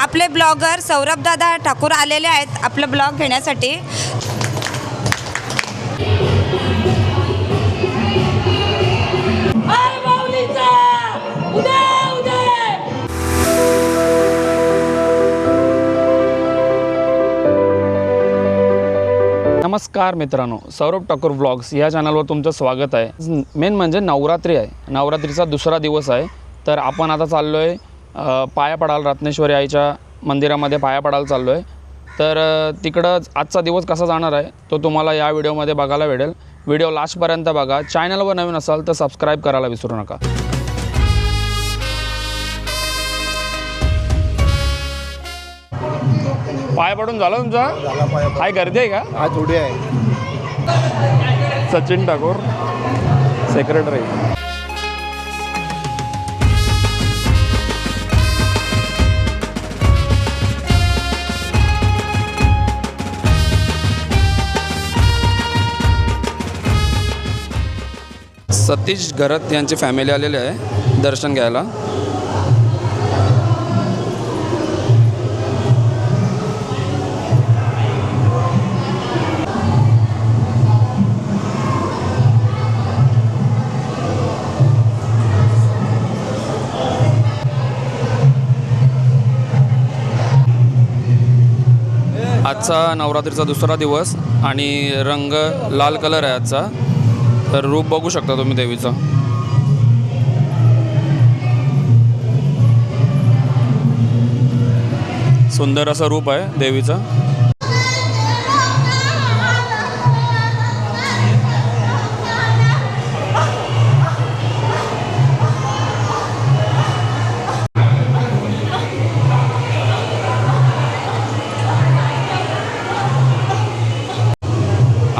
आपले ब्लॉगर सौरभदादा ठाकूर आलेले आहेत आपलं ब्लॉग घेण्यासाठी. नमस्कार मित्रांनो सौरभ ठाकूर ब्लॉग्स या चॅनलवर तुमचं स्वागत आहे. मेन म्हणजे नवरात्री आहे. नवरात्रीचा दुसरा दिवस आहे. तर आपण आता चाललो आहे पाया पडाल रत्नेश्वरी आईच्या मंदिरामध्ये पाया पडायला चाललो आहे तर तिकडं आजचा दिवस कसा जाणार आहे तो तुम्हाला या व्हिडिओमध्ये बघायला भेटेल. व्हिडिओ लास्टपर्यंत बघा. चॅनलवर नवीन असाल तर सबस्क्राईब करायला विसरू नका. पाया पडून झालं तुमचा? काय गर्दी आहे का? हा थोडी आहे. सचिन ठाकूर सेक्रेटरी सतीश घरत यांची फॅमिली आलेली आहे दर्शन घ्यायला. आजचा नवरात्रीचा दुसरा दिवस आणि रंग लाल कलर आहे आजचा. तर रूप बघू शकता तुम्ही देवीचं. सुंदर असं रूप आहे देवीचं.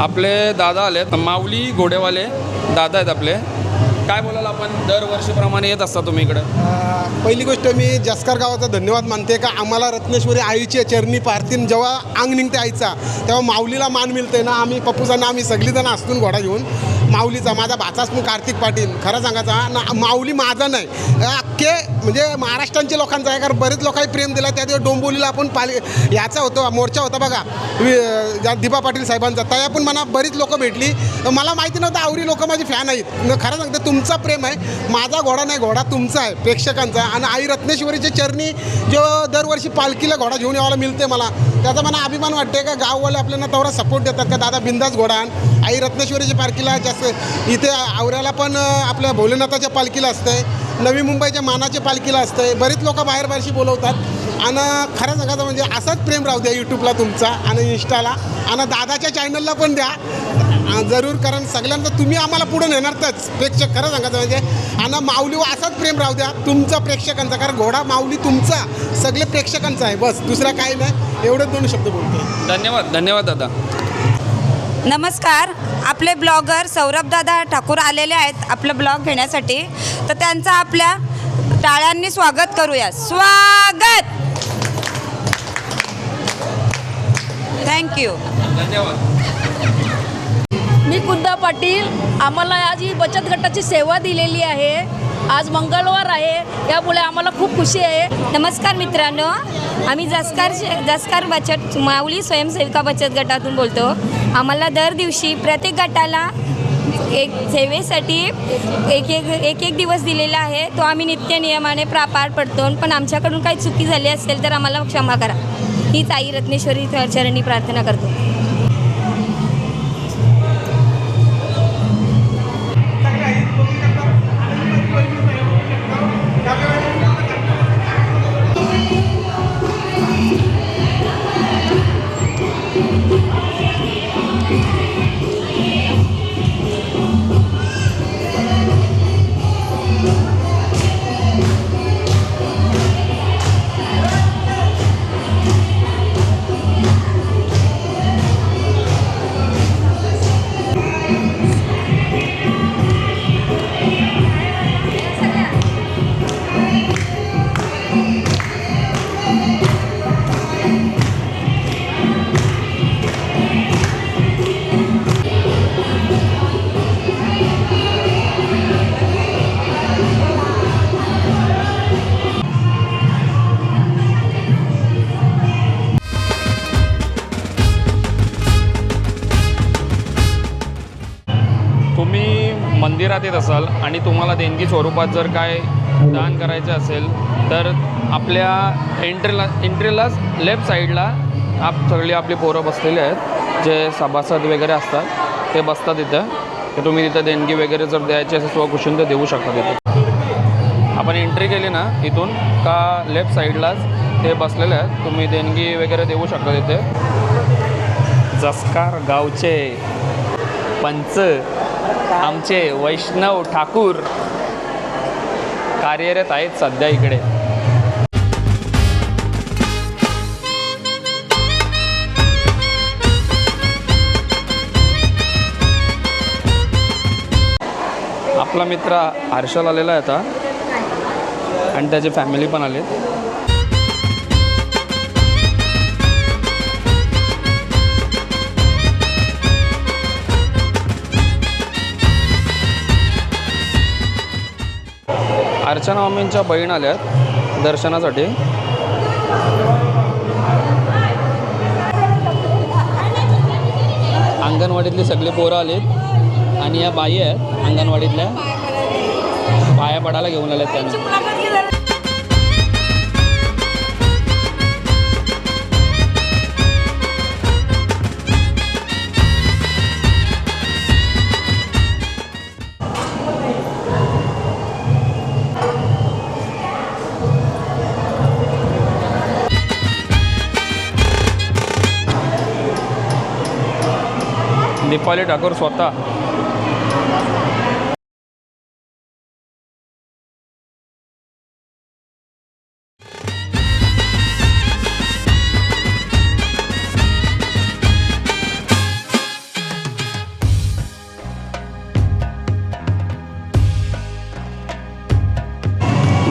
आपले दादा आलेत. माऊली घोडेवाले दादा आहेत आपले. काय बोलाल आपण? दरवर्षीप्रमाणे येत असता तुम्ही इकडं. पहिली गोष्ट मी जसकर गावाचा धन्यवाद मानते का आम्हाला रत्नेश्वरी आईच्या चरणी पारतीन जेव्हा अंग निघते आईचा तेव्हा माऊलीला मान मिळते ना आम्ही पप्पूजांना आम्ही सगळीजण असतून घोडा घेऊन माऊलीचा माझा भाचाच पण कार्तिक पाटील. खरं सांगायचा ना माऊली माझा नाही. अख्खे म्हणजे महाराष्ट्रांच्या लोकांचा आहे कारण बरेच लोकांनी प्रेम दिला त्या दिवस डोंबोलीला आपण पाली याचा होतो मोर्चा होता बघा. ज्या दिबा पाटील साहेबांचा त्या पण मला बरीच लोकं भेटली. तर मला माहिती नव्हतं आवरी लोकं माझे फॅन आहेत. खरं सांगते तुमचा प्रेम आहे माझा घोडा नाही घोडा तुमचा आहे प्रेक्षकांचा आणि आई रत्नेश्वरीच्या चरणी जो दरवर्षी पालखीला घोडा घेऊन यावाला मिळते मला. त्याचा मला अभिमान वाटते का गाववाले आपल्याला तेवढा सपोर्ट देतात का? दादा बिंदास घोडा आणि. आई रत्नेश्वरीच्या पालखीला जास्त इथे आवऱ्याला पण आपल्या भोलेनाथाच्या पालखीला असते. नवी मुंबईच्या मानाच्या पालखीला असते. बरीच लोक बाहेर बाहेरशी बोलवतात. आणि खरं सांगायचं म्हणजे असंच प्रेम राहू द्या यूट्यूबला तुमचा आणि इंस्टाला आणि दादाच्या चॅनलला पण द्या. जरूर कारण सगळ्यांचं तुम्ही आम्हाला पुढे नेणारच प्रेक्षक खरं सांगायचं म्हणजे. आणि माऊलीवर असाच प्रेम राहू द्या. तुमचा प्रेक्षकांचा कारण घोडा माऊली तुमचा. सगळे प्रेक्षकांचा आहे. बस दुसरा काही नाही. एवढेच दोन शब्द बोलतो धन्यवाद. धन्यवाद दादा. नमस्कार. आपले ब्लॉगर सौरभदादा ठाकूर आलेले आहेत आपलं ब्लॉग घेण्यासाठी. तर त्यांचं आपल्या टाळ्यांनी स्वागत करूया स्वागत! थँक्यू धन्यवाद मी कुद्दा पाटील आम्हाला आज ही बचत गटाची सेवा दिलेली आहे. आज मंगळवार आहे यामुळे आम्हाला खूप खुशी आहे. नमस्कार मित्रांनो आम्ही जसकार जसकार बचत माऊली स्वयंसेविका बचत गटातून बोलतो. आम्हाला दर दिवशी प्रत्येक गटाला एक सेवेसाठी एक एक एक एक दिवस दिलेला आहे. तो आम्ही नित्य नियमाने प्रा पार पडतो. पण आमच्याकडून काही चुकी झाली असेल तर आम्हाला क्षमा करा. हीच आई रत्नेश्वरी चरणी प्रार्थना करतो. मंदिरात येत असाल आणि तुम्हाला देणगी स्वरूपात जर काय दान करायचं असेल तर आपल्या एंट्रीला एंट्रीलाच लेफ्ट साईडला आप सगळी आपली पोरं बसलेली आहेत जे सभासद वगैरे असतात ते बसतात इथं. तर तुम्ही तिथं देणगी वगैरे जर द्यायची असेल स्वखुशीन तर देऊ शकता तिथे. आपण एंट्री केली ना इथून का लेफ्ट साईडलाच ते बसलेले आहेत तुम्ही देणगी वगैरे देऊ शकता तिथे. जसकार गावचे पंच आमचे वैष्णव ठाकूर कार्यरत आहेत सध्या इकडे. आपला मित्र हर्षल आलेला आहे आता. आणि त्याची फॅमिली पण आलीत. अर्चना मामींच्या बहीण आहेत दर्शनासाठी. अंगणवाडीतली सगळी पोरं आलीत आणि या बाई आहेत अंगणवाडीतल्या. पाया पडायला घेऊन आल्यात त्यांना. दीपाली ठाकूर स्वतः.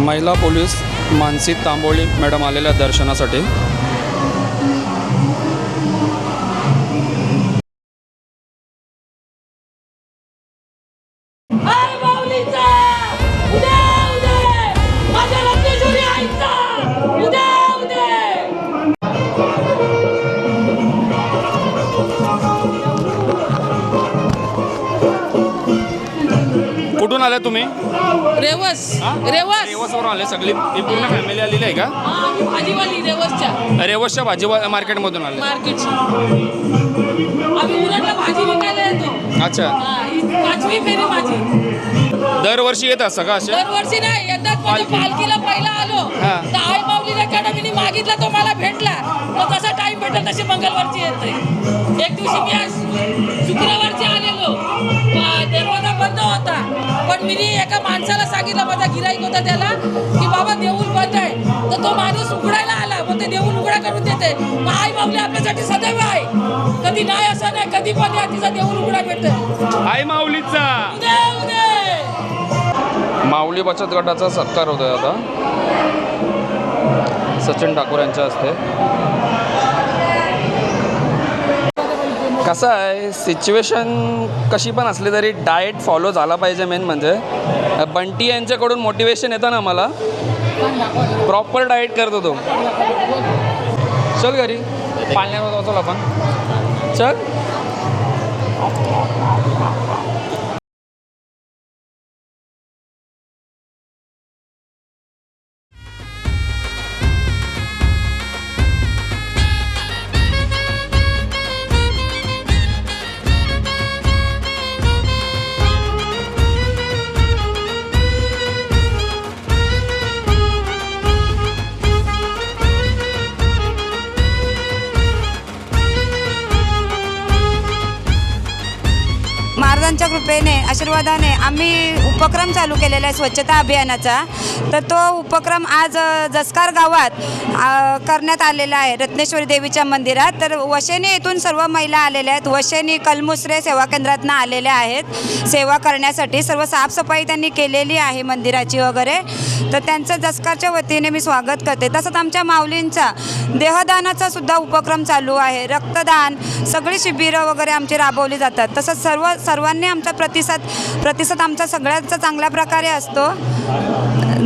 महिला पोलीस मानसी तांबोळी मॅडम आलेल्या दर्शनासाठी. आले तुम्ही? रेवस. हा? रेवस. रेवसवरून आले सगळी. ही पूर्ण फॅमिली आलेली आहे का? हा, आम्ही भाजीवाली रेवसच्या. रेवसच्या भाजी मार्केटमधून आले. मार्केटची आम्ही उरणला भाजी विकायला येतो. अच्छा. हा, पाचवी फेरी माझी. दरवर्षी येत असं का असे दरवर्षी नाही यंदाच माझ्या पालखीला पहिला आलो. हा. तर आई माऊलीच्या अकॅडमीने मागितला तो मला भेटला. मग तसा टाइम भेटला तशी मंगळवारची येते. एक दिवशी मी आज शुक्रवारची आलेलो. प- दरवाजा बंद होता. पण मी एका माणसाला सांगितलं माझा गिराईक होता त्याला की बाबा देऊळ बंद आहे. तर तो माणूस उघडायला आला. मग ते देऊळ उघडा करून देते. मग आई माऊली आपल्यासाठी सदैव आहे. कधी नाही असं नाही कधी पण या तिचा देऊळ उघडा भेटतो हाय माऊलीचा. माऊली बचत गटाचा सत्कार होतोय आता. सचिन ठाकूर यांच्या हस्ते. कसं आहे सिच्युएशन कशी पण असली तरी डाएट फॉलो झाला पाहिजे मेन म्हणजे. बंटी यांच्याकडून मोटिवेशन येतं ना मला प्रॉपर डाएट करतो तो. चल घरी. पाळण्यावर चल आपण. चल आशीर्वादाने आम्ही उपक्रम चालू केलेला आहे स्वच्छता अभियानाचा. तर तो उपक्रम आज जसकार गावात करण्यात आलेला आहे रत्नेश्वरी देवीच्या मंदिरात. तर वशेनी येथून सर्व महिला आलेल्या आहेत. वशेनी कलमुसरे सेवा केंद्रातनं आलेल्या आहेत. सेवा करण्यासाठी सर्व साफसफाई त्यांनी केलेली आहे मंदिराची वगैरे. तर त्यांचं जसकारच्या वतीने मी स्वागत करते. तसंच आमच्या माऊलींचा देहदानाचा सुद्धा उपक्रम चालू आहे. रक्तदान सगळी शिबिरं वगैरे आमची राबवली जातात. तसंच सर्व सर्वांनी आमचा प्रतिसाद प्रतिसाद आमचा सगळ्यांचा चांगल्या प्रकारे असतो.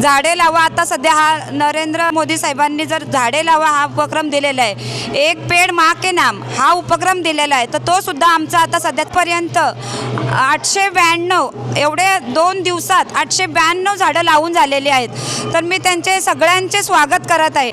झाडे लावा आता सध्या हा नरेंद्र मोदी साहेबांनी जर झाडे लावा हा उपक्रम दिलेला आहे. एक पेड मा के नाम हा उपक्रम दिलेला आहे. तर तो सुद्धा आमचा आता सध्यापर्यंत आठशे ब्याण्णव एवढे दोन दिवसात आठशे ब्याण्णव झाडं लावून झालेली आहेत. तर मी त्यांचे सगळ्यांचे स्वागत करत आहे.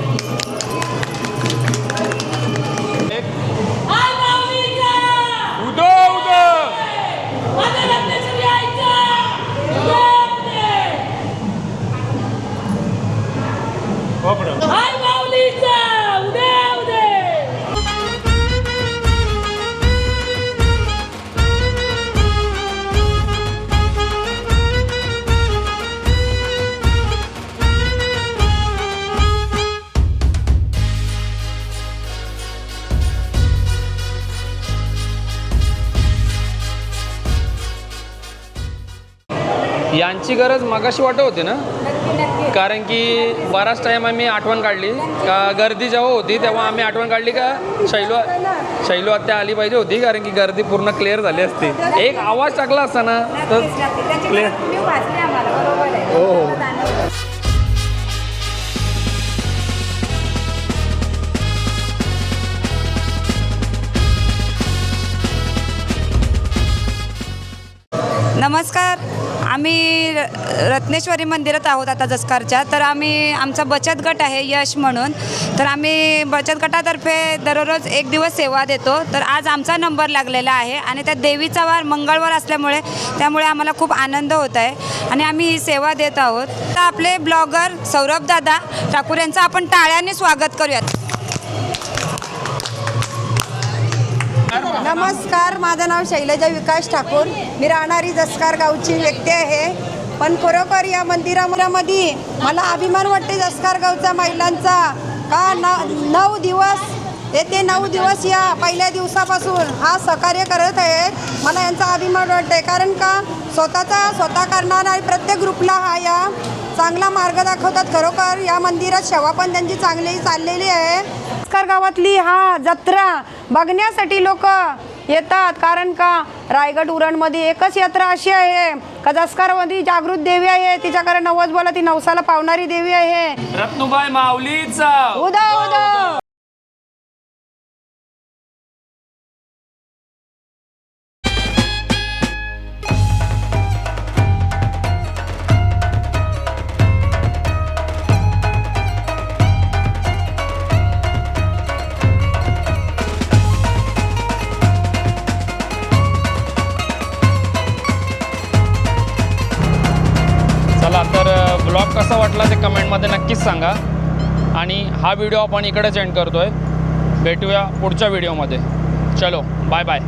यांची गरज मगाशी वाटत होती ना? कारण की बराच टाईम आम्ही आठवण काढली. का गर्दी जेव्हा होती तेव्हा आम्ही आठवण काढली का? शैलो शैलो आत्या आली पाहिजे होती कारण की गर्दी पूर्ण क्लिअर झाली असती. एक आवाज टाकला असता ना तर क्लिअर हो हो. नमस्कार. आम्ही र- रत्नेश्वरी मंदिरात आहोत आता जसकारच्या. तर आम्ही आमचा बचत गट आहे यश म्हणून. तर आम्ही बचत गटातर्फे दररोज एक दिवस सेवा देतो. तर आज आमचा नंबर लागलेला आहे आणि त्या देवीचा वार मंगळवार असल्यामुळे त्यामुळे आम्हाला खूप आनंद होत आहे आणि आम्ही ही सेवा देत आहोत. तर आपले ब्लॉगर सौरभ दादा ठाकूर यांचं आपण टाळ्याने स्वागत करूयात. नमस्कार माझं नाव शैलजा विकास ठाकूर. मी राहणारी जसकार गावची व्यक्ती आहे. पण खरोखर या मंदिरामध्ये मला अभिमान वाटते जसकार गावचा महिलांचा. का न नऊ दिवस येते नऊ दिवस या पहिल्या दिवसापासून हा सहकार्य करत आहे. मला यांचा अभिमान वाटते कारण का? स्वतःचा स्वतः करणारा आणि प्रत्येक ग्रुपला हा या चांगला मार्ग दाखवतात. खरोखर या मंदिरात सेवा पण त्यांची चांगली चाललेली आहे. जसकार गावातली हा जत्रा बघण्यासाठी लोक येतात. कारण का? रायगड उरणमध्ये एकच यात्रा अशी आहे. का जसकारमध्ये जागृत देवी आहे. तिच्याकडे नवस बोला ती नवसाला पावणारी देवी आहे. रत्नुबाई माऊलीचा. उदा उदा नक्कीच सांगा. आणि हा व्हिडिओ आपण इकडेच एंड आहे भेटूया पुढच्या व्हिडिओमध्ये. चलो बाय बाय